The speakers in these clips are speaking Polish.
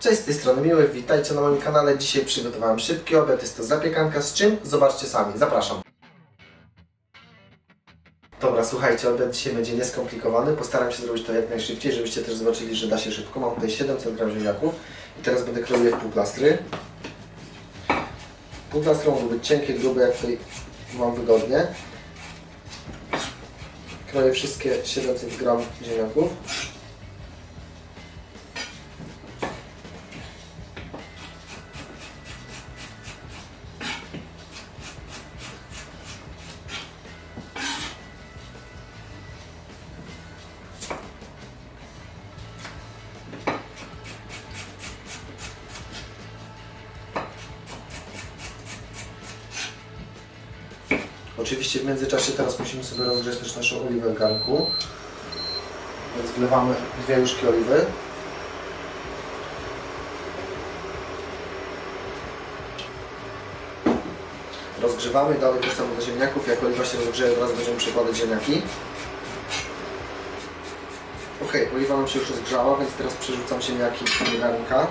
Cześć, z tej strony Miłek, witajcie na moim kanale. Dzisiaj przygotowałem szybki obiad, jest to zapiekanka z czym? Zobaczcie sami, zapraszam. Dobra, słuchajcie, obiad dzisiaj będzie nieskomplikowany. Postaram się zrobić to jak najszybciej, żebyście też zobaczyli, że da się szybko. Mam tutaj 700 g ziemniaków i teraz będę kroił je w półplastry. Półplastry mogą być cienkie, grube, jak tutaj mam wygodnie. Kroję wszystkie 700 g ziemniaków. Oczywiście w międzyczasie teraz musimy sobie rozgrzać też naszą oliwę w garnku. Więc wlewamy dwie łyżki oliwy. Rozgrzewamy i dalej wrzucamy do ziemniaków. Jak oliwa się rozgrzeje, teraz będziemy przykładać ziemniaki. Ok, oliwa nam się już rozgrzała, więc teraz przerzucam ziemniaki do garnka.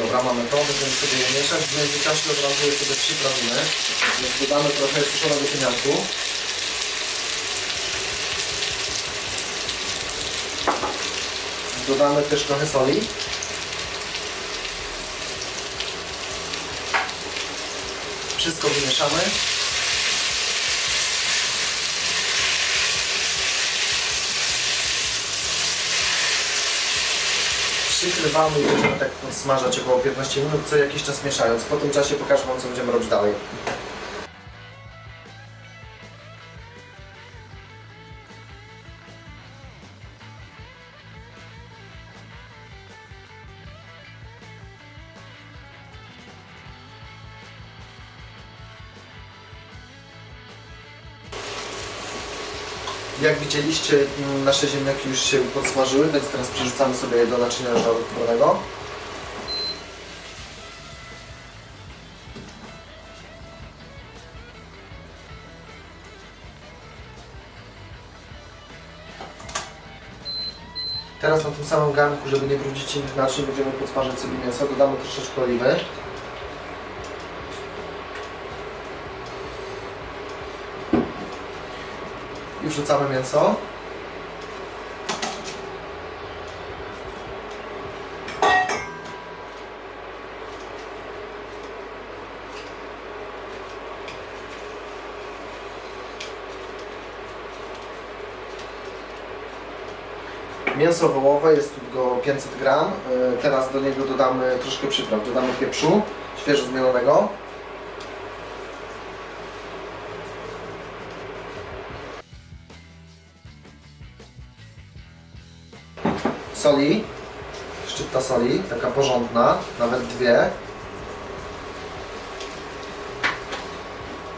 Dobra, mamy to, będziemy sobie je mieszać. W międzyczasie od razu je sobie przyprawimy. Więc dodamy trochę suszonego ziemniaku. Dodamy też trochę soli. Wszystko wymieszamy. Przykrywamy i będziemy tak smażać około 15 minut, co jakiś czas mieszając. Po tym czasie pokażę Wam, co będziemy robić dalej. Jak widzieliście, nasze ziemniaki już się podsmażyły, więc teraz przerzucamy sobie je do naczynia żołądkowego. Teraz na tym samym garnku, żeby nie brudzić innych naczyń, będziemy podsmażać sobie mięso. Dodamy troszeczkę oliwy. I wrzucamy mięso. Mięso wołowe jest go 500 gram. Y, Teraz do niego dodamy troszkę przypraw. Dodamy pieprzu świeżo zmielonego. Soli, szczypta soli, taka porządna, nawet dwie.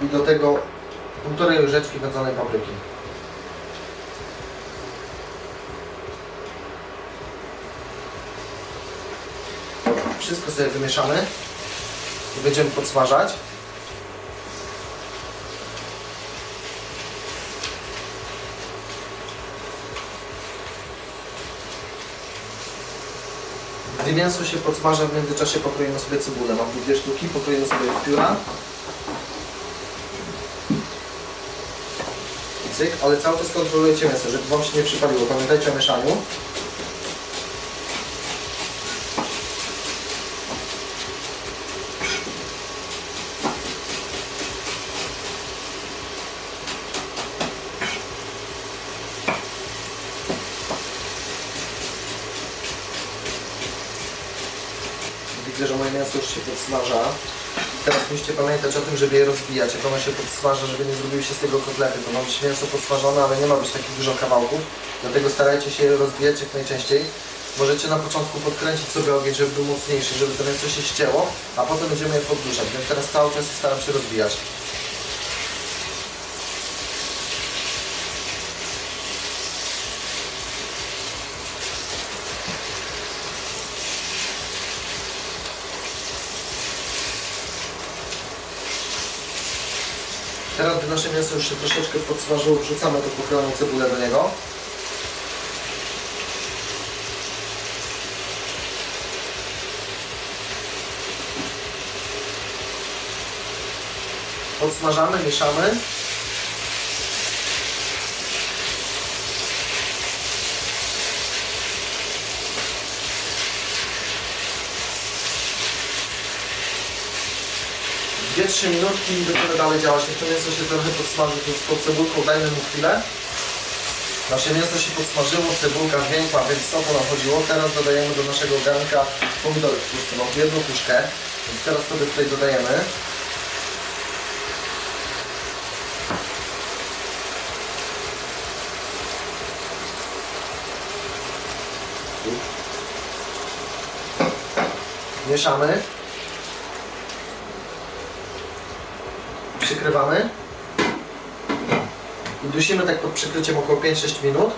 I do tego półtorej łyżeczki wędzonej papryki. Wszystko sobie wymieszamy i będziemy podsmażać. Mięso się podsmaża, w międzyczasie pokroimy sobie cebulę. Mam tu dwie sztuki, pokroimy sobie w pióra. Cyk, ale cały czas kontrolujecie mięso, żeby Wam się nie przypaliło. Pamiętajcie o mieszaniu. Widzę, że moje mięso już się podsmaża. Teraz musicie pamiętać o tym, żeby je rozbijać. Jak ono się podsmaża, żeby nie zrobiły się z tego kotlety. To ma być mięso podsmażone, ale nie ma być takich dużo kawałków. Dlatego starajcie się je rozbijać jak najczęściej. Możecie na początku podkręcić sobie ogień, żeby był mocniejszy, żeby to mięso się ścięło, a potem będziemy je podduszać. Więc teraz cały czas staram się rozbijać. Teraz, gdy nasze mięso już się troszeczkę podsmażyło, wrzucamy tą pokrojoną cebulę do niego. Podsmażamy, mieszamy. Dwie, trzy minutki i będziemy dalej działać. Niech to mięso się trochę podsmaży z tą cebulką, dajmy mu chwilę. Nasze mięso się podsmażyło, cebulka zwiękła, więc o to nam chodziło. Teraz dodajemy do naszego garnka pomidory w puszce. Mam jedną puszkę, więc teraz sobie tutaj dodajemy. Mieszamy. Przykrywamy. I dusimy tak pod przykryciem około 5-6 minut.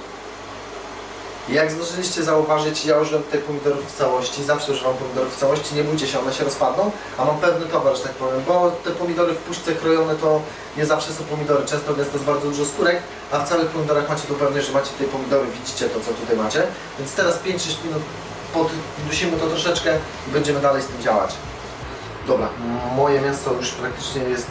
Jak zdążyliście zauważyć, ja użyłem tutaj pomidorów w całości, zawsze używam pomidorów w całości, nie bójcie się, one się rozpadną, a mam pewny towar, że tak powiem, bo te pomidory w puszce krojone to nie zawsze są pomidory, często jest to bardzo dużo skórek, a w całych pomidorach macie tu pewność, że macie tutaj pomidory, widzicie to, co tutaj macie. Więc teraz 5-6 minut poddusimy to troszeczkę i będziemy dalej z tym działać. Dobra, moje mięso już praktycznie jest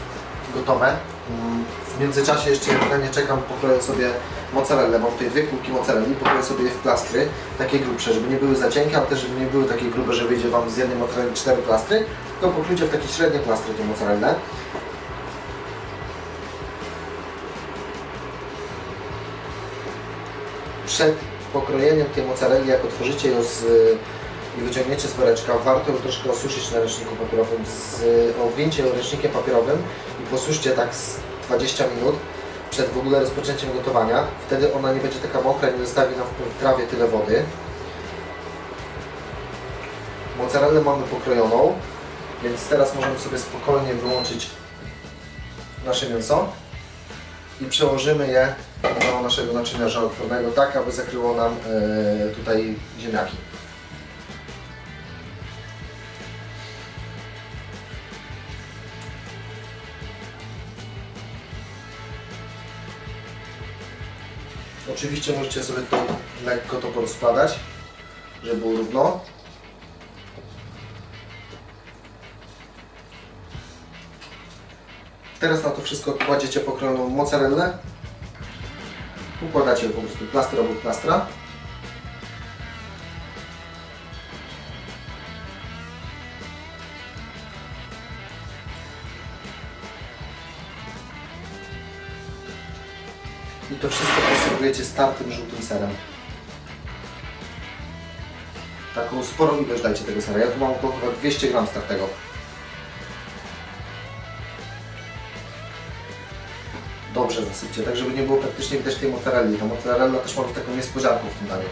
gotowe. Mm, W międzyczasie jeszcze ja nie czekam, pokroję sobie mozzarellę. Mam tutaj dwie kulki mozzarelli, pokroję sobie je w plastry, takie grubsze, żeby nie były za cienkie, ale też żeby nie były takie grube, że wyjdzie Wam z jednej mozzarelli cztery plastry, tylko pokrójcie w takie średnie plastry tę mozzarellę. Przed pokrojeniem tej mozzarelli, jak otworzycie ją z, i wyciągniecie z woreczka, warto ją troszkę osuszyć na ręczniku papierowym, z, owincie ją ręcznikiem papierowym i posuszcie tak z 20 minut przed w ogóle rozpoczęciem gotowania. Wtedy ona nie będzie taka mokra i nie zostawi nam w trawie tyle wody. Mozzarellę mamy pokrojoną, więc teraz możemy sobie spokojnie wyłączyć nasze mięso i przełożymy je do naszego naczynia żałoodpornego, tak aby zakryło nam e, tutaj ziemniaki. Oczywiście możecie sobie to lekko to porozkładać, żeby było równo. Teraz na to wszystko kładziecie pokrojoną mozzarellę. Układacie po prostu plaster obok plastra. I to wszystko poserwujecie startym żółtym serem. Taką sporą ilość dajcie tego sera. Ja tu mam około chyba 200 gram startego. Dobrze zasypcie, tak żeby nie było praktycznie widać tej mozzarelli. Ta mozzarella też ma taką niespodzianką w tym daniu.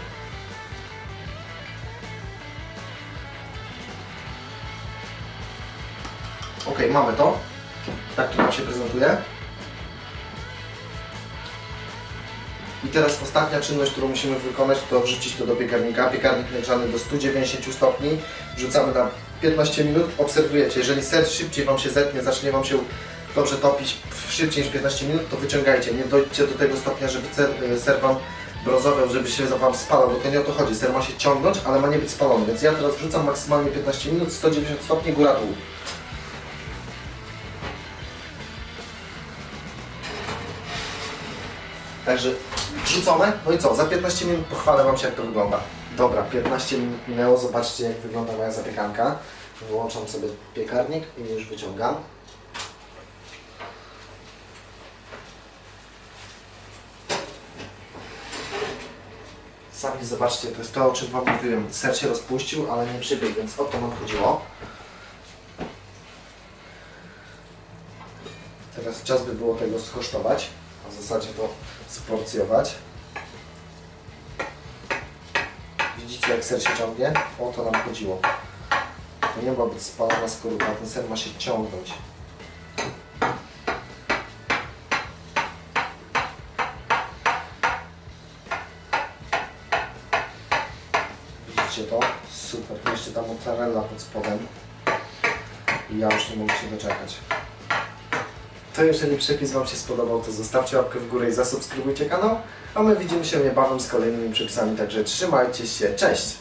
Ok, mamy to. Tak to nam się prezentuje. I teraz ostatnia czynność, którą musimy wykonać, to wrzucić to do piekarnika. Piekarnik nagrzany do 190 stopni. Wrzucamy na 15 minut. Obserwujecie, jeżeli ser szybciej Wam się zetnie, zacznie Wam się dobrze topić szybciej niż 15 minut, to wyciągajcie. Nie dojdźcie do tego stopnia, żeby ser, ser Wam brązowiał, żeby się Wam spalał, bo to nie o to chodzi. Ser ma się ciągnąć, ale ma nie być spalony. Więc ja teraz wrzucam maksymalnie 15 minut, 190 stopni, góra dół. Także wrzucone. No i co? Za 15 minut pochwalę Wam się, jak to wygląda. Dobra, 15 minut minęło. Zobaczcie, jak wygląda moja zapiekanka. Wyłączam sobie piekarnik i już wyciągam. Sami zobaczcie, to jest to, o czym Wam mówiłem. Ser się rozpuścił, ale nie przybiegł, więc o to nam chodziło. Teraz czas by było tego skosztować, w zasadzie to sporcjować. Widzicie jak ser się ciągnie? O to nam chodziło. To nie ma być spalona skórka, ten ser ma się ciągnąć. Widzicie to? Super. Jeszcze ta mozzarella pod spodem. I ja już nie mogę się doczekać. To jeżeli przepis Wam się spodobał, to zostawcie łapkę w górę i zasubskrybujcie kanał, a my widzimy się niebawem z kolejnymi przepisami, także trzymajcie się, cześć!